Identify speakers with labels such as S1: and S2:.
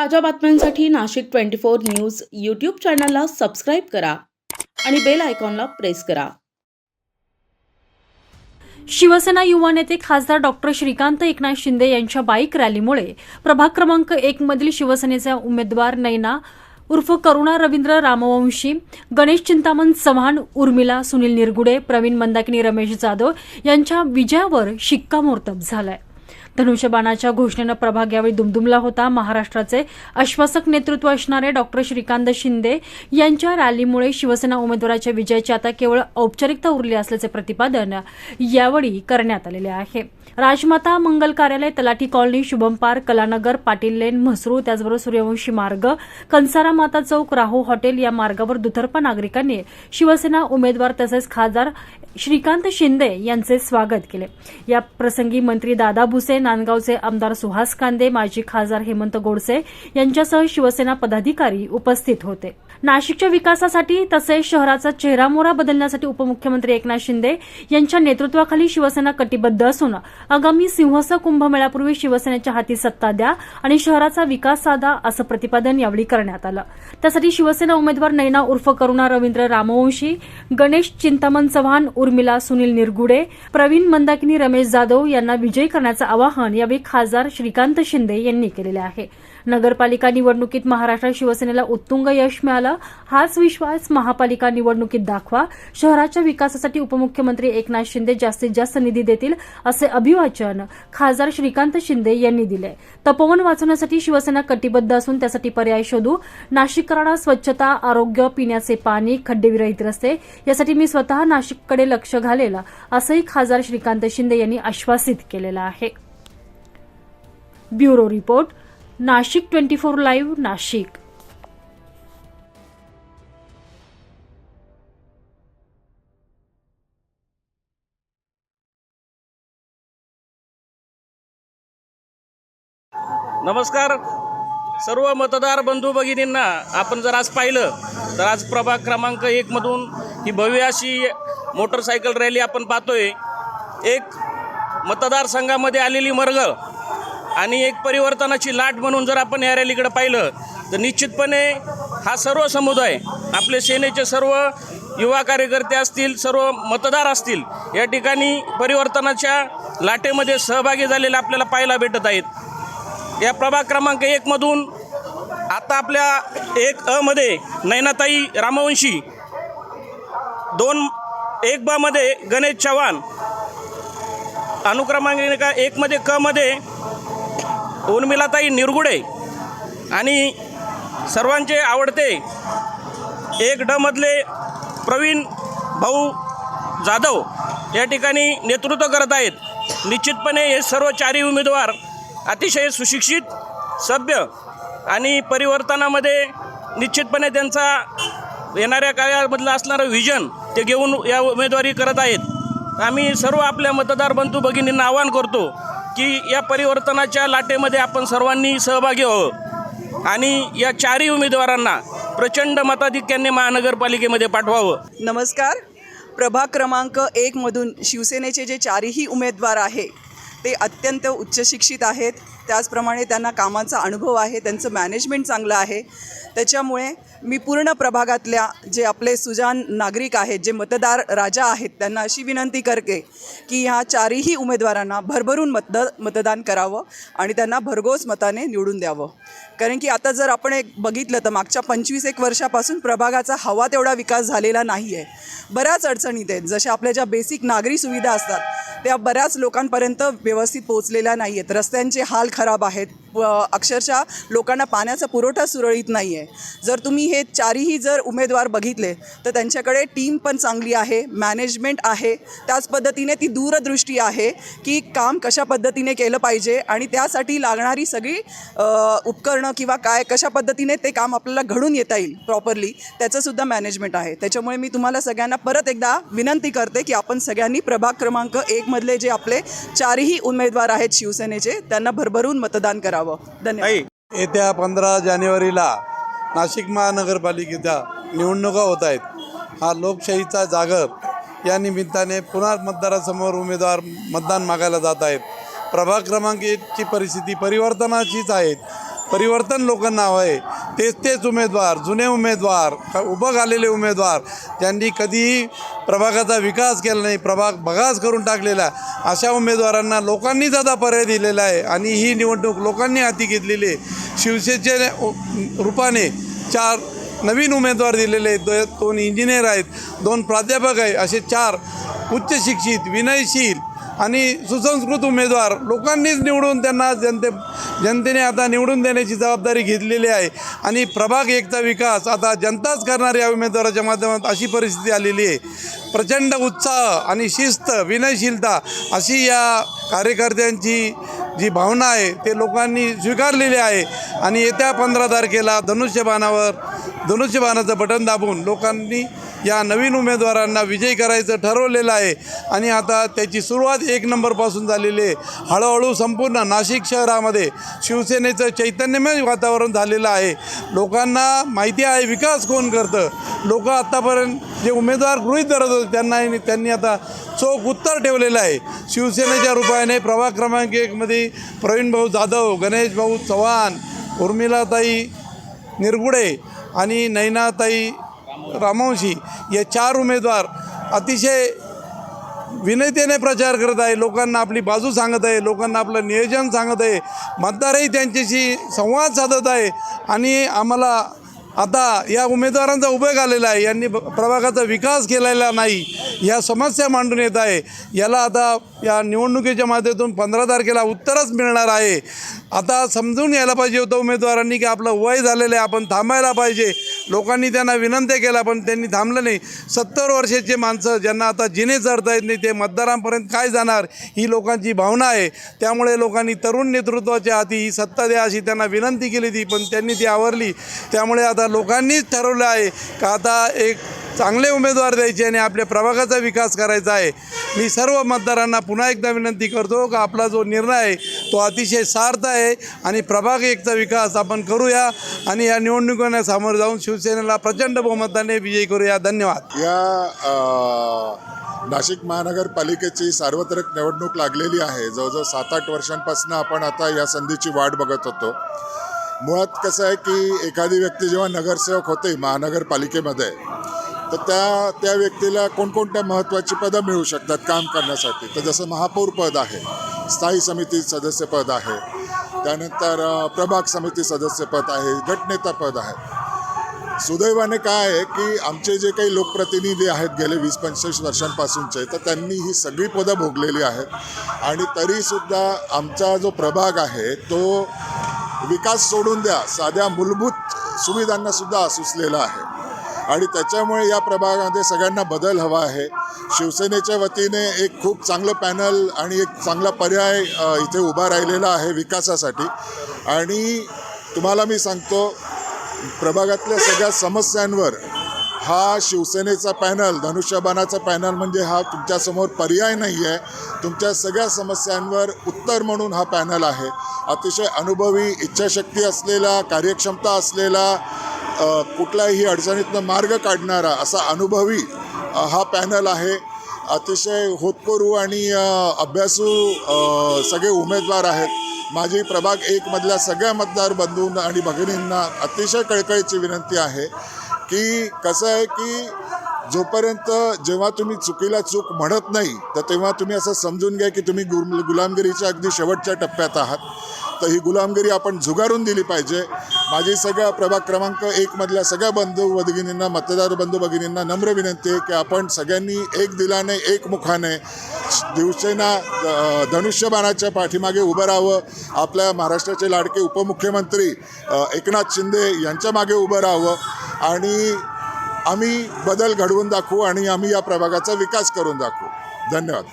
S1: ताज्या बातम्यांसाठी Nashik twenty four news YouTube चॅनलला सबस्क्राईब करा आणि बेल आयकॉनला प्रेस करा.
S2: शिवसेना युवा नेते खासदार डॉक्टर श्रीकांत एकनाथ शिंदे यांच्या बाईक रॅलीमुळे प्रभाग क्रमांक एक मधील शिवसेनेचा उमेदवार नैना उर्फ करुणा रवींद्र रामवंशी गणेश चिंतामण चव्हाण उर्मिला सुनील निरगुडे प्रवीण मंदाकिनी रमेश जाधव यांच्या विजयावर शिक्कामोर्तब झालाय. धनुष्यबाणाच्या घोषणेनं प्रभाग यावेळी दुमदुमला होता. महाराष्ट्राचे आश्वासक नेतृत्व असणारे डॉक्टर श्रीकांत शिंदे यांच्या रॅलीमुळे शिवसेना उमेदवाराच्या विजयाची आता केवळ औपचारिकता उरली असल्याचे प्रतिपादन यावेळी करण्यात आलेले आहे. Rajmata Mangal Karyalay Talathi colony Shubham park Kalanagar Patil lane Mhasru त्याचबरोबर सूर्यवंशी मार्ग कंसारा माता चौक राहू हॉटेल या मार्गावर दुतर्फा नागरिकांनी शिवसेना उमेदवार तसेच खासदार श्रीकांत शिंदे यांचे स्वागत केले. या प्रसंगी मंत्री दादा भुसे नांदगावचे आमदार सुहास कांदे माजी खासदार हेमंत गोडसे यांच्यासह शिवसेना पदाधिकारी उपस्थित होते. नाशिकच्या विकासासाठी तसेच शहराचा चेहरामोहरा बदलण्यासाठी उपमुख्यमंत्री एकनाथ शिंदे यांच्या नेतृत्वाखाली शिवसेना कटिबद्ध असून आगामी सिंहस्थ कुंभमेळ्यापूर्वी शिवसेनेच्या हाती सत्ता द्या आणि शहराचा विकास साधा असं प्रतिपादन यावेळी करण्यात आलं. त्यासाठी शिवसेना उमेदवार नैना उर्फ करुणा रवींद्र रामवंशी गणेश चिंतामण चव्हाण उर्मिला सुनील निरगुडे प्रवीण मंदाकिनी रमेश जाधव यांना विजयी करण्याचं आवाहन यावेळी खासदार श्रीकांत शिंदे यांनी केलेले आहे. नगरपालिका निवडणुकीत महाराष्ट्रात शिवसेनेला उत्तुंग यश मिळालं. हाच विश्वास महापालिका निवडणुकीत दाखवा. शहराच्या विकासासाठी उपमुख्यमंत्री एकनाथ शिंदे जास्तीत जास्त निधी देतील असे अभिवाचन खासदार श्रीकांत शिंदे यांनी दिले. तपोवन वाचवण्यासाठी शिवसेना कटिबद्ध असून त्यासाठी पर्याय शोधू. नाशिककरांना स्वच्छता आरोग्य पिण्याचे पाणी खड्डेविरहित रस्ते यासाठी मी स्वतः नाशिककडे लक्ष घालेल असंही खासदार श्रीकांत शिंदे यांनी आश्वासित केलेलं आहे. Bureau report. Nashik twenty four live Nashik.
S3: नमस्कार. सर्व मतदार बंधू भगिनींना आपण जर आज पाहिलं तर आज प्रभाग क्रमांक एकमधून ही भव्य अशी मोटरसायकल रॅली आपण पाहतोय. एक मतदारसंघामध्ये आलेली मरगळ आणि एक परिवर्तनाची लाट म्हणून जर आपण या रॅलीकडे पाहिलं तर निश्चितपणे हा सर्व समुदाय आपले सेनेचे सर्व युवा कार्यकर्ते असतील सर्व मतदार असतील या ठिकाणी परिवर्तनाच्या लाटेमध्ये सहभागी झालेले आपल्याला पाहायला भेटत आहेत. या प्रभाग क्रमांक एकमधून आता आपल्या एक अमध्ये नैनाताई रामवंशी दोन एक बामध्ये गणेश चव्हाण अनुक्रमांक एकमध्ये क मध्ये उर्मिलाताई निरगुडे आणि सर्वांचे आवडते एक ड मधले प्रवीण भाऊ जाधव या ठिकाणी नेतृत्व करत आहेत. निश्चितपणे हे सर्व चारही उमेदवार अतिशय सुशिक्षित सभ्य आणि परिवर्तनामध्ये निश्चितपणे त्यांचा येणाऱ्या काळामधला असणारं व्हिजन ते घेऊन या उमेदवारी करत आहेत. आम्ही सर्व आपल्या मतदार बंधू भगिनींना आवाहन करतो की या परिवर्तनाच्या लाटेमध्ये आपण सर्वांनी सहभागी व्हावं. आणि या चारही उमेदवारांना प्रचंड मताधिक्याने महानगरपालिकेमध्ये पाठवावं.
S4: नमस्कार. प्रभाग क्रमांक एकमधून शिवसेनेचे जे चारही उमेदवार आहे ते अत्यंत उच्चशिक्षित आहेत. त्याचप्रमाणे त्यांना कामाचा अनुभव आहे त्यांचं मॅनेजमेंट चांगलं आहे. त्याच्यामुळे मी पूर्ण प्रभागातल्या जे आपले सुजान नागरिक आहेत जे मतदार राजा आहेत त्यांना अशी विनंती करते की ह्या चारही उमेदवारांना भरभरून मत मतदान करावं आणि त्यांना भरघोस मताने निवडून द्यावं. कारण की आता जर आपण एक बघितलं तर मागच्या पंचवीस एक वर्षापासून प्रभागाचा हवा तेवढा विकास झालेला नाही आहे बऱ्याच अडचणीत आहेत. जशा आपल्या ज्या बेसिक नागरी सुविधा असतात त्या बऱ्याच लोकांपर्यंत व्यवस्थित पोहोचलेल्या नाही आहेत रस्त्यांचे हाल खराब आहेत. अक्षरशः लोकांना पाण्याचा पुरवठा सुरळीत नाही आहे जर तुम्ही हे चारही जर उमेदवार बघितले तर त्यांच्याकडे टीम पण चांगली आहे मॅनेजमेंट आहे. त्याच पद्धतीने ती दूरदृष्टी आहे की काम कशा पद्धतीने केलं पाहिजे आणि त्यासाठी लागणारी सगळी उपकरणं किंवा काय कशा पद्धतीने ते काम आपल्याला घडून येता येईल प्रॉपरली त्याचंसुद्धा मॅनेजमेंट आहे. त्याच्यामुळे मी तुम्हाला सगळ्यांना परत एकदा विनंती करते की आपण सगळ्यांनी प्रभाग क्रमांक एकमधले जे आपले चारही उमेदवार आहेत शिवसेनेचे त्यांना भरभरून मतदान करा. करावं धन्यवाद.
S5: येत्या पंधरा जानेवारीला नाशिक महानगरपालिकेच्या निवडणुका होत आहेत. हा लोकशाहीचा जागर या निमित्ताने पुन्हा मतदारासमोर उमेदवार मतदान मागायला जात आहेत. प्रभाग क्रमांक एकची परिस्थिती परिवर्तनाचीच आहे. परिवर्तन लोकांना हवं आहे तेच तेच उमेदवार जुने उमेदवार उभं आलेले उमेदवार ज्यांनी कधीही प्रभागाचा विकास केला नाही प्रभाग बघाच करून टाकलेला आहे. अशा उमेदवारांना लोकांनीच आता पर्याय दिलेला आहे आणि ही निवडणूक लोकांनी हाती घेतलेली आहे. शिवसेनेच्या रूपाने चार नवीन उमेदवार दिलेले आहेत. दो- दोन इंजिनियर आहेत दोन प्राध्यापक आहे असे चार उच्च शिक्षित विनयशील आणि सुसंस्कृत उमेदवार लोकांनीच निवडून त्यांना जनते जनतेने आता निवडून देण्याची जबाबदारी घेतलेली आहे. आणि प्रभाग एकचा विकास आता जनताच करणार या उमेदवाराच्या माध्यमात अशी परिस्थिती आलेली आहे. प्रचंड उत्साह आणि शिस्त विनयशीलता अशी या कार्यकर्त्यांची जी भावना आहे ते लोकांनी स्वीकारलेली आहे. आणि येत्या पंधरा तारखेला धनुष्यबाणावर धनुष्यबाणाचं बटन दाबून लोकांनी या नवीन उमेदवारांना विजयी करायचं ठरवलेलं आहे. आणि आता त्याची सुरुवात एक नंबरपासून झालेली आहे. हळूहळू संपूर्ण नाशिक शहरामध्ये शिवसेनेचं चैतन्यमय वातावरण झालेलं आहे. लोकांना माहिती आहे विकास कोण करतं? लोक आत्तापर्यंत जे उमेदवार गृहीत धरत होते त्यांना त्यांनी आता चोख उत्तर ठेवलेलं आहे. शिवसेनेच्या रूपाने प्रभाग क्रमांक एकमध्ये प्रवीण भाऊ जाधव गणेश भाऊ चव्हाण उर्मिलाताई निरगुडे आणि नैनाताई रामवंशी या चार उमेदवार अतिशय विनयतेने प्रचार करत आहे. लोकांना आपली बाजू सांगत आहे. लोकांना आपलं नियोजन सांगत आहे. मतदारही त्यांच्याशी संवाद साधत आहे. आणि आम्हाला आता या उमेदवारांचा उभे आलेला आहे. यांनी प्रभागाचा विकास केलेला नाही. या समस्या मांडून येत आहे. याला आता या निवडणुकीच्या माध्यमातून पंधरा तारखेला उत्तरच मिळणार आहे. आता समजून यायला पाहिजे होतं उमेदवारांनी की आपलं वय झालेलं आहे. आपण थांबायला पाहिजे. लोकांनी त्यांना विनंत्या केल्या पण त्यांनी थांबलं नाही. सत्तर वर्षाचे माणसं ज्यांना आता जिने चढता येत नाही ते मतदारांपर्यंत काय जाणार ही लोकांची भावना आहे. त्यामुळे लोकांनी तरुण नेतृत्वाच्या हाती ही सत्ता द्या अशी त्यांना विनंती केली ती पण त्यांनी ती आवरली. त्यामुळे आता लोकांनीच ठरवलं आहे का आता एक चांगले उमेदवार द्यायचे आणि आपल्या प्रभागाचा विकास करायचा आहे. मी सर्व मतदारांना पुन्हा एकदा विनंती करतो का आपला जो निर्णय आहे तो अतिशय सार्थ आहे आणि प्रभाग एकचा विकास आपण करूया आणि या निवडणुकांना सामोरं जाऊन शिवसेनेला प्रचंड बहुमताने विजयी करूया. धन्यवाद.
S6: या नाशिक महानगरपालिकेची सार्वत्रिक निवडणूक लागलेली आहे. जवळजवळ सात आठ वर्षांपासून आपण आता या संधीची वाट बघत होतो. मुळात कसं आहे की एखादी व्यक्ती जेव्हा नगरसेवक होते महानगरपालिकेमध्ये तर त्या त्या व्यक्तीला कोणकोणत्या महत्त्वाची पदं मिळू शकतात काम करण्यासाठी? तर जसं महापौर पद आहे स्थायी समिती सदस्यपद आहे त्यानंतर प्रभाग समिती सदस्यपद आहे गटनेता पद आहे. सुदैवाने काय आहे की आमचे जे काही लोकप्रतिनिधी आहेत गेले वीस पंचवीस वर्षांपासूनचे तर त्यांनी ही सगळी पदं भोगलेली आहेत. आणि तरीसुद्धा आमचा जो प्रभाग आहे तो विकास सोडून द्या साध्या मूलभूत सुविधांना सुद्धा सुचलेला आहे. आणि त्याच्यामुळे या प्रभागामध्ये सगळ्यांना बदल हवा आहे. शिवसेनेच्या वतीने एक खूप चांगलं पॅनल आणि एक चांगला पर्याय इथे उभा राहिलेला आहे विकासासाठी. आणि तुम्हाला मी सांगतो प्रभागातल्या सगळ्या समस्यांवर हा शिवसेनेचा पॅनल धनुष्यबाणाचा पॅनल म्हणजे हा तुमच्यासमोर पर्याय नाही आहे. तुमच्या सगळ्या समस्यांवर उत्तर म्हणून हा पॅनल आहे. अतिशय अनुभवी इच्छाशक्ती असलेला कार्यक्षमता असलेला कुठल्याही अडचणीतनं मार्ग काढणारा असा अनुभवी हा पॅनल आहे. अतिशय होतकरू आणि अभ्यासू सगळे उमेदवार आहेत. माझी प्रभाग एकमधल्या सगळ्या मतदार बंधूंना आणि भगिनींना अतिशय कळकळीची विनंती आहे की कसं आहे की जोपर्यंत जेव्हा तुम्ही चुकीला चूक म्हणत नाही तर तेव्हा तुम्ही असं समजून घ्या की तुम्ही गुल गुलामगिरीच्या अगदी शेवटच्या टप्प्यात आहात. तर ही गुलामगिरी आपण झुगारून दिली पाहिजे. माझी सगळ्या प्रभाग क्रमांक एकमधल्या सगळ्या बंधू भगिनींना मतदार बंधू भगिनींना नम्र विनंती आहे की आपण सगळ्यांनी एक दिलाने एक मुखाने दिवसेना धनुष्यबाणाच्या पाठीमागे उभं राहावं. आपल्या महाराष्ट्राचे लाडके उपमुख्यमंत्री एकनाथ शिंदे यांच्या मागे उभं राहावं. आणि आम्ही बदल घडवून दाखवू आणि आम्ही या प्रभागाचा विकास करून दाखवू. धन्यवाद.